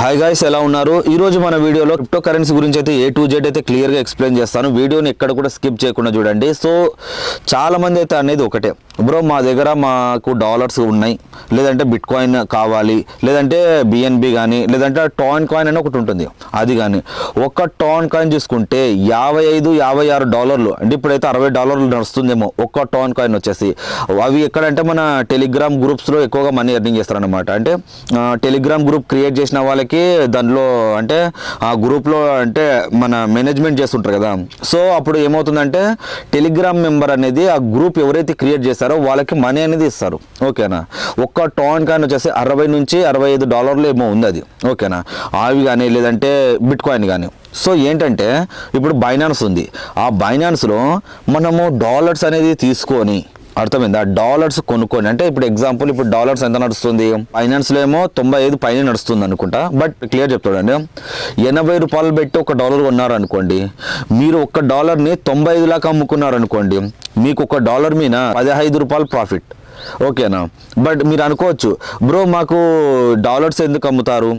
Hi guys ఎలా ఉన్నారు? ఈ రోజు మన వీడియోలో క్రిప్టో కరెన్సీ గురించి అయితే ఏ టు జెడ్ అయితే క్లియర్గా ఎక్స్ప్లెయిన్ చేస్తాను. వీడియోని ఎక్కడ కూడా స్కిప్ చేయకుండా చూడండి. సో చాలామంది అయితే అనేది ఒకటే. బ్రో మా దగ్గర మాకు డాలర్స్ ఉన్నాయి. లేదంటే బిట్ కాయిన్ కావాలి. లేదంటే బిఎన్బి కానీ లేదంటే టాన్ కాయిన్ అని ఒకటి ఉంటుంది. అది కానీ ఒక్క టాన్ కాయిన్ చూసుకుంటే యాభై ఐదు యాభై ఆరు డాలర్లు. అంటే ఇప్పుడైతే అరవై డాలర్లు నడుస్తుందేమో. ఒక్క టాన్ కాయిన్ వచ్చేసి. అవి ఎక్కడంటే మన టెలిగ్రామ్ గ్రూప్స్లో ఎక్కువగా మనీ ఎర్నింగ్ చేస్తారనమాట అంటే టెలిగ్రామ్ గ్రూప్ క్రియేట్ చేసిన వాళ్ళకి దానిలో అంటే ఆ గ్రూప్లో అంటే మన మేనేజ్మెంట్ చేస్తుంటారు కదా. సో అప్పుడు ఏమవుతుందంటే టెలిగ్రామ్ మెంబర్ అనేది ఆ గ్రూప్ ఎవరైతే క్రియేట్ చేస్తారో వాళ్ళకి మనీ అనేది ఇస్తారు. ఓకేనా? ఒక్క టాన్ కాయిన్ వచ్చేసి అరవై నుంచి అరవై ఐదు డాలర్లు ఏమో ఉంది అది. ఓకేనా? అవి కానీ లేదంటే బిట్ కాయిన్ కానీ సో ఏంటంటే ఇప్పుడు బైనాన్స్ ఉంది. ఆ బైనాన్స్లో మనము డాలర్స్ అనేది తీసుకొని అర్థమైందా? డాలర్స్ కొనుక్కొని అంటే ఇప్పుడు ఎగ్జాంపుల్ ఇప్పుడు డాలర్స్ ఎంత నడుస్తుంది? ఫైనాన్స్లో ఏమో తొంభై ఐదు పైన నడుస్తుంది అనుకుంటా. బట్ క్లియర్ చెప్తాడండి ఎనభై రూపాయలు పెట్టి ఒక డాలర్ కొన్నారు అనుకోండి మీరు ఒక డాలర్ని తొంభై ఐదు లాగా అమ్ముకున్నారు అనుకోండి మీకు ఒక డాలర్ మీద పదహైదు రూపాయలు ప్రాఫిట్ ఓకేనా? బట్ మీరు అనుకోవచ్చు బ్రో మాకు డాలర్స్ ఎందుకు అమ్ముతారు?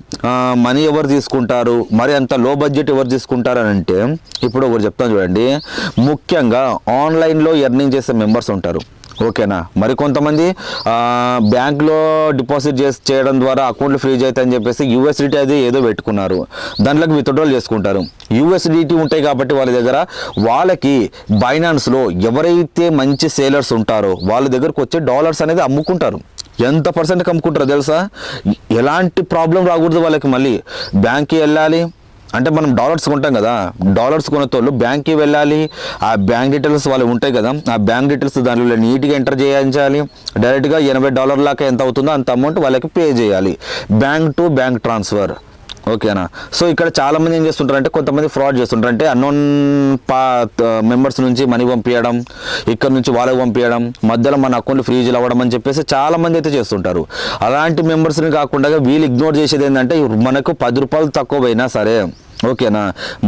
మనీ ఎవరు తీసుకుంటారు? మరి అంత లో బడ్జెట్ ఎవరు తీసుకుంటారు? అని అంటే ఇప్పుడు ఒకరు చెప్తాను చూడండి. ముఖ్యంగా ఆన్లైన్లో ఎర్నింగ్ చేసే మెంబర్స్ ఉంటారు. ఓకేనా? మరి కొంతమంది బ్యాంక్లో డిపాజిట్ చేసి చేయడం ద్వారా అకౌంట్లు ఫ్రీజ్ అవుతాయని చెప్పేసి యూఎస్డిటీ అది ఏదో పెట్టుకున్నారు. దాంట్లోకి విత్డ్రాల్ చేసుకుంటారు. యూఎస్డిటీ ఉంటాయి కాబట్టి వాళ్ళ దగ్గర వాళ్ళకి బైనాన్స్లో ఎవరైతే మంచి సేలర్స్ ఉంటారో వాళ్ళ దగ్గరకు వచ్చే డాలర్స్ అనేది అమ్ముకుంటారు. ఎంత పర్సెంట్కి అమ్ముకుంటారో తెలుసా? ఎలాంటి ప్రాబ్లం రాకూడదు వాళ్ళకి మళ్ళీ. బ్యాంక్కి వెళ్ళాలి అంటే మనం డాలర్స్ కొంటాం కదా డాలర్స్ కొనేతోళ్ళు బ్యాంక్కి వెళ్ళాలి ఆ బ్యాంక్ డీటెయిల్స్ వాళ్ళు ఉంటాయి కదా ఆ బ్యాంక్ డీటెయిల్స్ దానిలో నీట్గా ఎంటర్ చేయించాలి డైరెక్ట్గా ఎనభై డాలర్ ఎంత అవుతుందో అంత అమౌంట్ వాళ్ళకి పే చేయాలి. బ్యాంక్ టు బ్యాంక్ ట్రాన్స్ఫర్ ఓకేనా? సో ఇక్కడ చాలా మంది ఏం చేస్తుంటారంటే కొంతమంది ఫ్రాడ్ చేస్తుంటారు అంటే అన్నోన్ పా మెంబర్స్ నుంచి మనీ పంపించడం ఇక్కడ నుంచి వాళ్ళకి పంపించడం మధ్యలో మన అకౌంట్ ఫ్రీజులు అవ్వడం అని చెప్పేసి చాలా మంది అయితే చేస్తుంటారు. అలాంటి మెంబర్స్ని కాకుండా వీళ్ళు ఇగ్నోర్ చేసేది ఏంటంటే మనకు పది రూపాయలు తక్కువ పోయినా సరే ఓకేనా?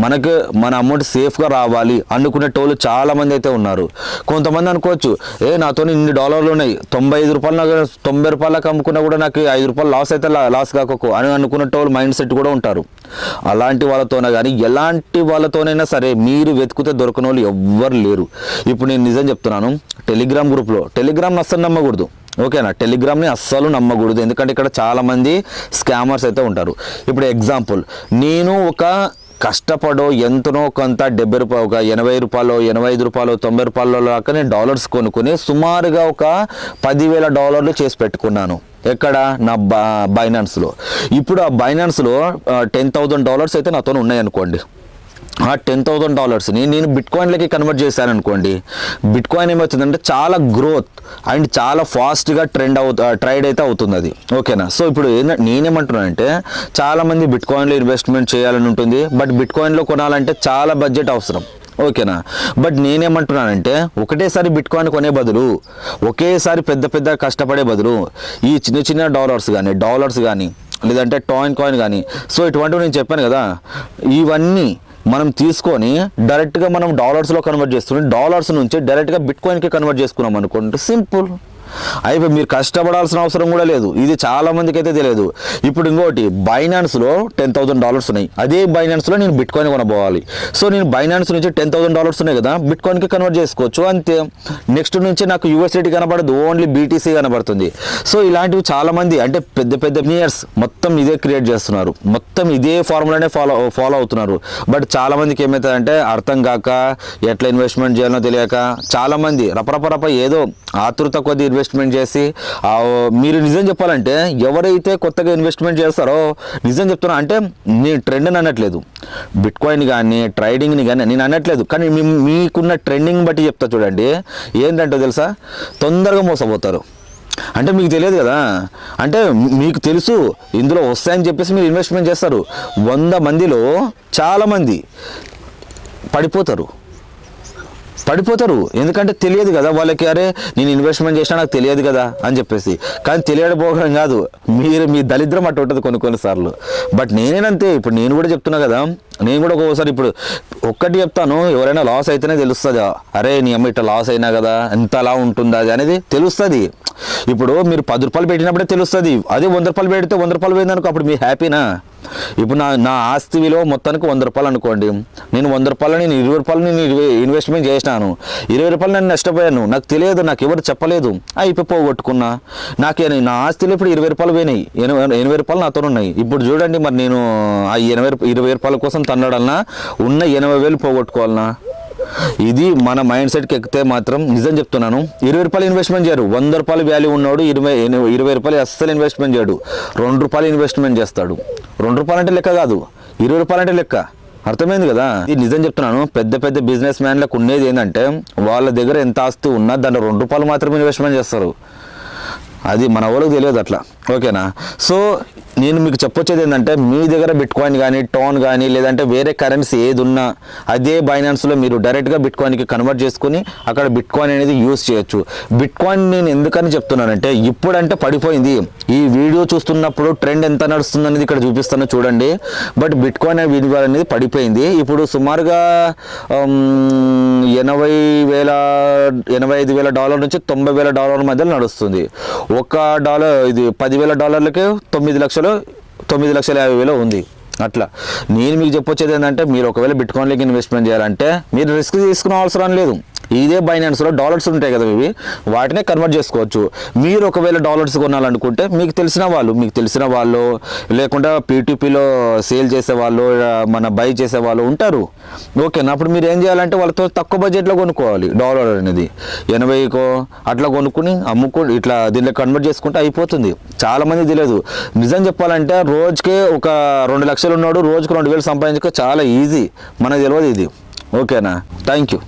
మనకు మన అమౌంట్ సేఫ్గా రావాలి అనుకునే టోళ్ళు చాలామంది అయితే ఉన్నారు. కొంతమంది అనుకోవచ్చు ఏ నాతో ఇన్ని డాలర్లు ఉన్నాయి తొంభై ఐదు రూపాయలు నాకు తొంభై రూపాయలకు అమ్ముకున్నా కూడా నాకు ఐదు రూపాయలు లాస్ అయితే లాస్ కాకపో అని అనుకున్న టోళ్ళు మైండ్ సెట్ కూడా ఉంటారు. అలాంటి వాళ్ళతోనే కానీ ఎలాంటి వాళ్ళతోనైనా సరే మీరు వెతికితే దొరకని వాళ్ళు ఎవ్వరు లేరు. ఇప్పుడు నేను నిజం చెప్తున్నాను టెలిగ్రామ్ గ్రూప్లో టెలిగ్రామ్ అస్సలు నమ్మకూడదు. ఓకేనా? టెలిగ్రామ్ని అస్సలు నమ్మకూడదు. ఎందుకంటే ఇక్కడ చాలామంది స్కామర్స్ అయితే ఉంటారు. ఇప్పుడు ఎగ్జాంపుల్ నేను ఒక కష్టపడో ఎంతనో కొంత డెబ్బై రూపాయలు ఒక ఎనభై రూపాయలు ఎనభై ఐదు రూపాయలు తొంభై రూపాయల దాకా నేను డాలర్స్ కొనుక్కుని సుమారుగా ఒక పదివేల డాలర్లు చేసి పెట్టుకున్నాను. ఎక్కడ? నా బైనాన్స్లో ఇప్పుడు ఆ బైనాన్స్లో టెన్ థౌజండ్ డాలర్స్ అయితే నాతో ఉన్నాయనుకోండి. అనుకోండి టెన్ థౌసండ్ డాలర్స్ని నేను బిట్ కాయిన్లకి కన్వర్ట్ చేశాను అనుకోండి బిట్ కాయిన్ ఏమవుతుందంటే చాలా గ్రోత్ అండ్ చాలా ఫాస్ట్గా ట్రెండ్ అవు ట్రైడ్ అయితే అవుతుంది అది ఓకేనా సో ఇప్పుడు ఏంటంటే నేనేమంటున్నానంటే చాలామంది బిట్ కాయిన్లో ఇన్వెస్ట్మెంట్ చేయాలని ఉంటుంది బట్ బిట్ కాయిన్లో కొనాలంటే చాలా బడ్జెట్ అవసరం. ఓకేనా బట్ నేనేమంటున్నానంటే ఒకటేసారి బిట్ కాయిన్ కొనే బదులు ఒకేసారి పెద్ద పెద్ద కష్టపడే బదులు ఈ చిన్న చిన్న డాలర్స్ కానీ డాలర్స్ కానీ లేదంటే టాయిన్ కాయిన్ కానీ సో ఇటువంటివి నేను చెప్పాను కదా ఇవన్నీ మనం తీసుకొని డైరెక్ట్గా మనం డాలర్స్లో కన్వర్ట్ చేస్తుంటే డాలర్స్ నుంచి డైరెక్ట్గా బిట్ కాయిన్కి కన్వర్ట్ చేసుకున్నాం అనుకోండి సింపుల్ అయిపోయి మీరు కష్టపడాల్సిన అవసరం కూడా లేదు. ఇది చాలా మందికి అయితే తెలియదు. ఇప్పుడు ఇంకోటి బైనాన్స్లో టెన్ థౌసండ్ డాలర్స్ ఉన్నాయి. అదే బైనాన్స్లో నేను బిట్కాయిన్ కొనబోవాలి. సో నేను బైనాన్స్ నుంచి టెన్ థౌసండ్ డాలర్స్ ఉన్నాయి కదా బిట్కాయిన్కి కన్వర్ట్ చేసుకోవచ్చు. అంతే. నెక్స్ట్ నుంచి నాకు యూఎస్డిటీ కనబడదు ఓన్లీ బీటీసీ కనబడుతుంది. సో ఇలాంటివి చాలా మంది అంటే పెద్ద పెద్ద ఇయర్స్ మొత్తం ఇదే క్రియేట్ చేస్తున్నారు. మొత్తం ఇదే ఫార్ములానే ఫాలో ఫాలో అవుతున్నారు. బట్ చాలా మందికి ఏమవుతుందంటే అర్థం కాక ఎట్లా ఇన్వెస్ట్మెంట్ చేయాలో తెలియక చాలామంది రపరపరప ఏదో ఆతృత కొద్ది ఇన్వెస్ట్మెంట్ చేసి మీరు నిజం చెప్పాలంటే ఎవరైతే కొత్తగా ఇన్వెస్ట్మెంట్ చేస్తారో నిజం చెప్తున్నా అంటే నేను ట్రెండ్ అని అనట్లేదు. బిట్ కాయిన్ కానీ ట్రైడింగ్ని కానీ నేను అనట్లేదు. కానీ మీకున్న ట్రెండింగ్ బట్టి చెప్తా చూడండి. ఏంటంటే తెలుసా? తొందరగా మోసపోతారు. అంటే మీకు తెలియదు కదా? అంటే మీకు తెలుసు ఇందులో వస్తాయని చెప్పేసి మీరు ఇన్వెస్ట్మెంట్ చేస్తారు. వంద మందిలో చాలామంది పడిపోతారు. పడిపోతారు. ఎందుకంటే తెలియదు కదా వాళ్ళకి అరే నేను ఇన్వెస్ట్మెంట్ చేసినా నాకు తెలియదు కదా అని చెప్పేసి. కానీ తెలియకపోవడం కాదు. మీరు మీ దరిద్రం అటు ఉంటుంది కొన్ని కొన్నిసార్లు బట్ నేనేనంతే ఇప్పుడు నేను కూడా చెప్తున్నా కదా నేను కూడా ఒక్కోసారి ఇప్పుడు ఒక్కటి చెప్తాను ఎవరైనా లాస్ అయితేనే తెలుస్తుంది. అరే నీ అమ్మ ఇట్లా లాస్ అయినా కదా ఎంత అలా ఉంటుందా అది అనేది తెలుస్తుంది. ఇప్పుడు మీరు పది రూపాయలు పెట్టినప్పుడే తెలుస్తుంది. అదే వంద రూపాయలు పెడితే వంద రూపాయలు పోయిందనుకో అప్పుడు మీ హ్యాపీనా ఇప్పుడు నా నా ఆస్తి విలువ మొత్తానికి వంద రూపాయలు అనుకోండి. నేను వంద రూపాయలు నేను ఇరవై రూపాయలు నేను ఇరవై ఇన్వెస్ట్మెంట్ చేసినాను. ఇరవై రూపాయలు నేను నష్టపోయాను. నాకు తెలియదు నాకు ఎవరు చెప్పలేదు. అయిపోయి పోగొట్టుకున్నా నాకు నా ఆస్తిలో ఇప్పుడు ఇరవై రూపాయలు పోయినాయి. ఎనభై ఎనభై రూపాయలు నాతో ఉన్నాయి. ఇప్పుడు చూడండి మరి నేను ఆ ఎనభై ఇరవై రూపాయల కోసం తన్నడాలన్నా ఉన్న ఎనభై వేలు పోగొట్టుకోవాలన్నా? ఇది మన మైండ్ సెట్కి ఎక్కితే మాత్రం నిజం చెప్తున్నాను. ఇరవై రూపాయలు ఇన్వెస్ట్మెంట్ చేయరు. వంద రూపాయలు వాల్యూ ఉన్నవాడు ఇరవై ఇరవై రూపాయలు అస్సలు ఇన్వెస్ట్మెంట్ చేయడు. రెండు రూపాయలు ఇన్వెస్ట్మెంట్ చేస్తాడు. రెండు రూపాయలు అంటే లెక్క కాదు. ఇరవై రూపాయలు అంటే లెక్క. అర్థమైంది కదా? ఇది నిజం చెప్తున్నాను. పెద్ద పెద్ద బిజినెస్ మ్యాన్లకు ఉండేది ఏంటంటే వాళ్ళ దగ్గర ఎంత ఆస్తి ఉన్నా దాంట్లో రెండు రూపాయలు మాత్రమే ఇన్వెస్ట్మెంట్ చేస్తారు. అది మన వాళ్ళకి తెలియదు అట్లా. ఓకేనా? సో నేను మీకు చెప్పొచ్చేది ఏంటంటే మీ దగ్గర బిట్ కాయిన్ కానీ టోన్ కానీ లేదంటే వేరే కరెన్సీ ఏది ఉన్నా అదే బైనాన్స్లో మీరు డైరెక్ట్గా బిట్ కాయిన్కి కన్వర్ట్ చేసుకుని అక్కడ బిట్ కాయిన్ అనేది యూస్ చేయొచ్చు. బిట్ కాయిన్ నేను ఎందుకని చెప్తున్నానంటే ఇప్పుడంటే పడిపోయింది. ఈ వీడియో చూస్తున్నప్పుడు ట్రెండ్ ఎంత నడుస్తుంది అనేది ఇక్కడ చూపిస్తాను చూడండి. బట్ బిట్ కాయిన్ విలువ అనేది పడిపోయింది. ఇప్పుడు సుమారుగా ఎనభై వేల ఎనభై ఐదు వేల డాలర్ నుంచి తొంభై వేల డాలర్ మధ్యలో నడుస్తుంది. ఒక డాలర్ ఇది పది పదివేల డాలర్లకే తొమ్మిది లక్షలు తొమ్మిది లక్షల యాభై వేలు ఉంది. అట్లా. నేను మీకు చెప్పొచ్చేది ఏంటంటే మీరు ఒకవేళ బిట్కాయిన్లోకి ఇన్వెస్ట్మెంట్ చేయాలంటే మీరు రిస్క్ తీసుకునే అవసరం లేదు. ఇదే బైనాన్స్లో డాలర్స్ ఉంటాయి కదా ఇవి వాటినే కన్వర్ట్ చేసుకోవచ్చు. మీరు ఒకవేళ డాలర్స్ కొనాలనుకుంటే మీకు తెలిసిన వాళ్ళు మీకు తెలిసిన వాళ్ళు లేకుండా పీటీపీలో సేల్ చేసే వాళ్ళు మన బై చేసే వాళ్ళు ఉంటారు. ఓకేనా అప్పుడు మీరు ఏం చేయాలంటే వాళ్ళతో తక్కువ బడ్జెట్లో కొనుక్కోవాలి డాలర్ అనేది. ఎనభైకో అట్లా కొనుక్కుని అమ్ముకు ఇట్లా దీంట్లో కన్వర్ట్ చేసుకుంటే అయిపోతుంది. చాలామంది తెలియదు. నిజం చెప్పాలంటే రోజుకే ఒక రెండు లక్షలు ఉన్నాడు రోజుకు రెండు వేలు సంపాదించుకో చాలా ఈజీ మనకు తెలియదు ఇది. ఓకేనా థ్యాంక్ యూ